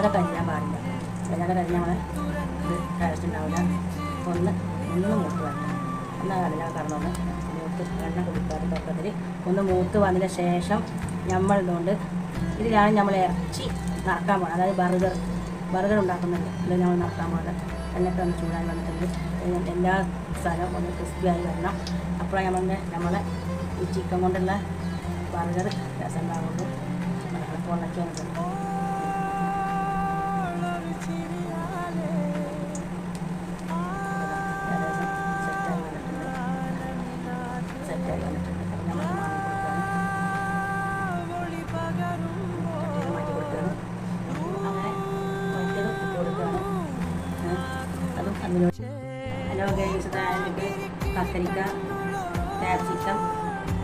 വല്ലാതെ കരിയാൻ പാടില്ല വല്ലാതെ കരിഞ്ഞാൽ നമ്മളെ ഇത് ടേസ്റ്റ് ഉണ്ടാവില്ല ഒന്ന് ഒന്ന് മൂത്ത് വരണം. എന്നാൽ കടല കടന്നൊന്ന് മൂത്ത് എണ്ണ കൊടുക്കാതെ പക്കത്തിൽ ഒന്ന് മൂത്ത് വന്നതിന് ശേഷം നമ്മൾ ഇതിലാണ് നമ്മൾ ഇറച്ചി നടക്കാൻ പോകുന്നത് അതായത് ബർഗർ ബർഗർ ഉണ്ടാക്കുന്നുണ്ട്. ഇത് നമ്മൾ നടക്കാൻ പോകുന്നത് എണ്ണൊക്കെ ഒന്ന് ചൂടാൻ വന്നിട്ടുണ്ട്. എല്ലാ സ്ഥലവും ഒന്ന് ക്രിസ്പിയായി വരണം. അപ്പോഴാണ് നമ്മളുടെ നമ്മളെ ഈ ചിക്കൻ കൊണ്ടുള്ള ബർഗർ രസം ഉണ്ടാകുള്ളൂ അപ്പോൾ ഉള്ളൊക്കെ വന്നിട്ടുണ്ട് ഗൈസ് അതിലേക്ക് കത്തിരിക്ക ക്യാപ്സിക്കം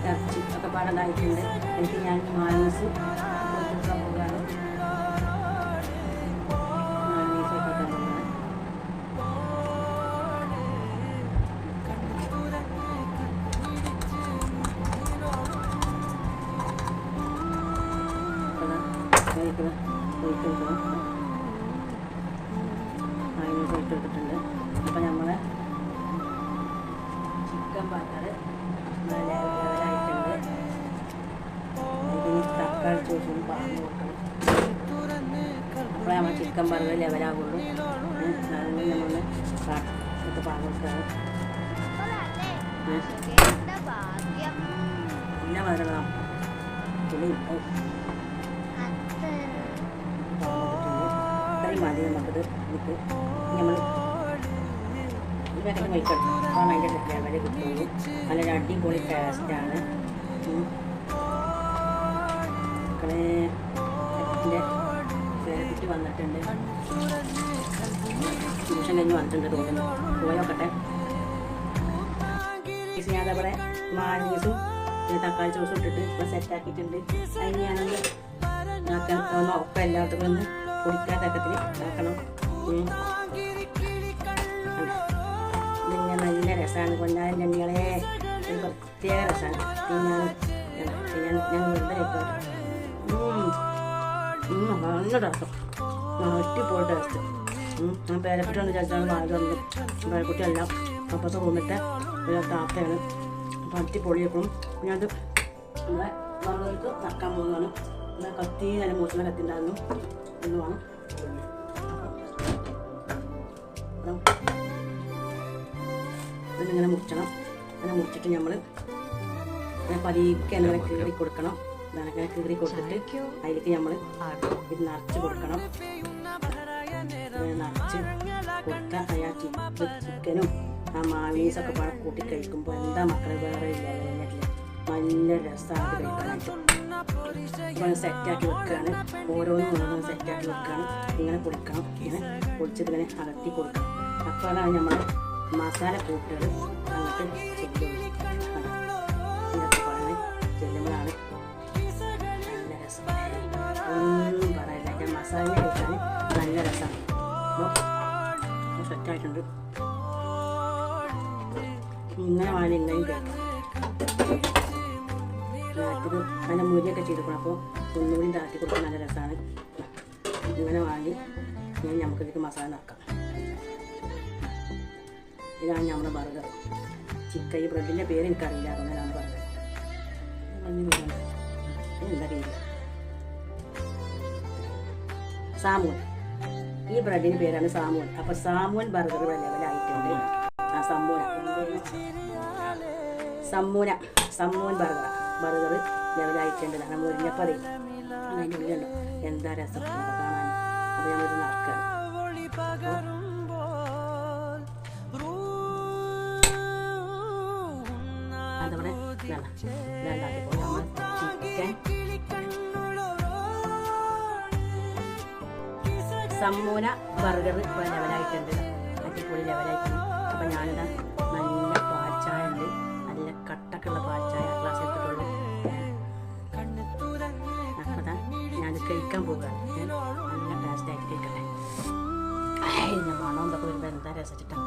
ഇറച്ചി ഒക്കെ പാടതായിട്ടുണ്ട്. എനിക്ക് ഞാൻ മാനീസ് ഇട്ടിട്ടുണ്ട് ബർഗർ ലെവലായിട്ടുണ്ട് ഇതിന് തക്കാളി ചോദിച്ചു പറഞ്ഞു കൊടുക്കണം. അപ്പോഴേ നമ്മൾ ചിക്കൻ ബർഗർ ലെവലാകുള്ളൂ അതുകൊണ്ട് നമ്മൾ ഇത് പറഞ്ഞു ഭാഗ്യം പിന്നെ പുളി ഉപ്പും. ഇത്രയും മതി നമുക്കിത്. ഇതിക്ക് നമ്മൾ ഇതൊക്കെ കഴിക്കണം. അപ്പോൾ അതിന്റെ വരെ കിട്ടുള്ളൂ. നല്ലൊരു അടിപൊളി ടേസ്റ്റാണ് മക്കളെ എന്റെ പേരക്കുട്ടി വന്നിട്ടുണ്ട്. ട്യൂഷൻ കഴിഞ്ഞ് വന്നിട്ടുണ്ട് തോന്നുന്നു. പോയോക്കട്ടെ ഞാൻ അതവിടെ മാനീസും തക്കാളി ചോസും ഇട്ടിട്ട് ഇപ്പം സെറ്റാക്കിയിട്ടുണ്ട് അതിന് ഞാനൊന്ന് ആക്കാൻ ഒപ്പം എല്ലാവർക്കും ഒന്ന് പൊടിക്കാൻ തക്കത്തിൽ ആക്കണം നല്ല രസമാണ്. പൊന്നാരൻ കണ്ണികളെ ഒരു പ്രത്യേക രസമാണ്. തിന്നാൻ ഞാൻ വെറുതെ നല്ല രസം. അടിപൊളി ടേസ്റ്റ് ഞാൻ പേരക്കുട്ടി ഒന്ന് ചേച്ചാണ് വാങ്ങി തന്നു പേരക്കുട്ടിയല്ല അപ്പം റൂമിത്തെ ഒരു താത്തയാണ്. അപ്പം അടിപൊളിയേക്കും പിന്നെ അത് നമ്മളെ വറുകൾക്ക് നക്കാൻ പോകുന്നതാണ്. നമ്മളെ കത്തി നല്ല മൂച്ചണ കത്തി ഉണ്ടായിരുന്നു എന്നുമാണ് ഇതിങ്ങനെ മുറിച്ചണം അങ്ങനെ മുറിച്ചിട്ട് നമ്മൾ ഇങ്ങനെ പതിക്കെ അങ്ങനെ കീറി കൊടുക്കണം. അങ്ങനെ ഇങ്ങനെ കീറി കൊടുത്തിട്ട് അതിലേക്ക് നമ്മൾ ഇത് നിറച്ച് കൊടുക്കണം. ഇങ്ങനെ നിറച്ച് കൊടുത്താൽ അയാൾ ചിക്കനും ആ മാവീസൊക്കെ പാടെ കൂട്ടി കഴിക്കുമ്പോൾ എന്താ മക്കളെ വേറെ ഇല്ല നല്ല രസമാണ് സെറ്റ് കഴിക്കാനായിട്ട്. അപ്പോൾ സെറ്റാക്കി വെക്കുകയാണ് ഓരോന്നും ഓരോന്നും സെറ്റാക്കി വെക്കുകയാണ് ഇങ്ങനെ കൊടുക്കണം ഇങ്ങനെ പൊടിച്ചിട്ട് ഇങ്ങനെ അകത്തി കൊടുക്കണം. അപ്പോഴാണ് നമ്മൾ മസാല കൂട്ടുകൾ അങ്ങോട്ട് പറഞ്ഞ് ചെല്ലുമ്പോഴാണ് നല്ല രസം ഒന്നും പറയില്ല എന്റെ മസാല കഴിക്കാൻ നല്ല രസമാണ്. അപ്പോൾ സെറ്റായിട്ടുണ്ട് ഇങ്ങനെ വേണം ഇങ്ങനെയും കഴിക്കാം നാട്ടിൽ അങ്ങനെ മുരിയൊക്കെ അപ്പോൾ ഒന്നുകൂടി താത്തി കൊടുക്കാൻ നല്ല രസമാണ്. ഇങ്ങനെ വാങ്ങി ഇനി നമുക്കിതിലേക്ക് മസാല നിറക്കാം ഇതാണ് നമ്മുടെ ബർഗർ. ചിക്കൻ ഈ ബ്രെഡിന്റെ പേര് എനിക്കറിയില്ല അതുകൊണ്ടാണ് ബർഗർ എന്തറിയില്ല സാമൂൻ ഈ ബ്രെഡിന് പേരാണ് സാമൂൻ അപ്പൊ സാമൂൻ ബർഗർ ലെവലായിട്ടുണ്ട് ആ സമ്മൂന സമ്മൂന സമ്മൂൻ ബർഗർ. ബർഗർ ലെവലായിട്ടുണ്ട് നമ്മൾ മുരിഞ്ഞപ്പതേ അതിന്റെ ഉള്ളിലുണ്ടോ എന്താ രസം? കാണാൻ. അപ്പോൾ നമ്മളിത് നടക്കുക സമ്മൂന ബർഗർ ലെവലായിട്ടുണ്ട് അടിപൊളി ലെവലായിട്ടുണ്ട് അപ്പം ഞാനിതാ നല്ല പാൽച്ചായ ഉണ്ട്. നല്ല കട്ടക്കുള്ള പാൽച്ചായ ഗ്ലാസ് എടുത്തിട്ടുള്ളൂ അപ്പോൾ ദാ ഞാൻ കഴിക്കാൻ പോകുകയാണ് നല്ല ടേസ്റ്റ് ആയിട്ട് കഴിക്കട്ടെ. മണം എന്തൊക്കെ വരുമ്പോൾ എന്താ രസിച്ചിട്ടാണ്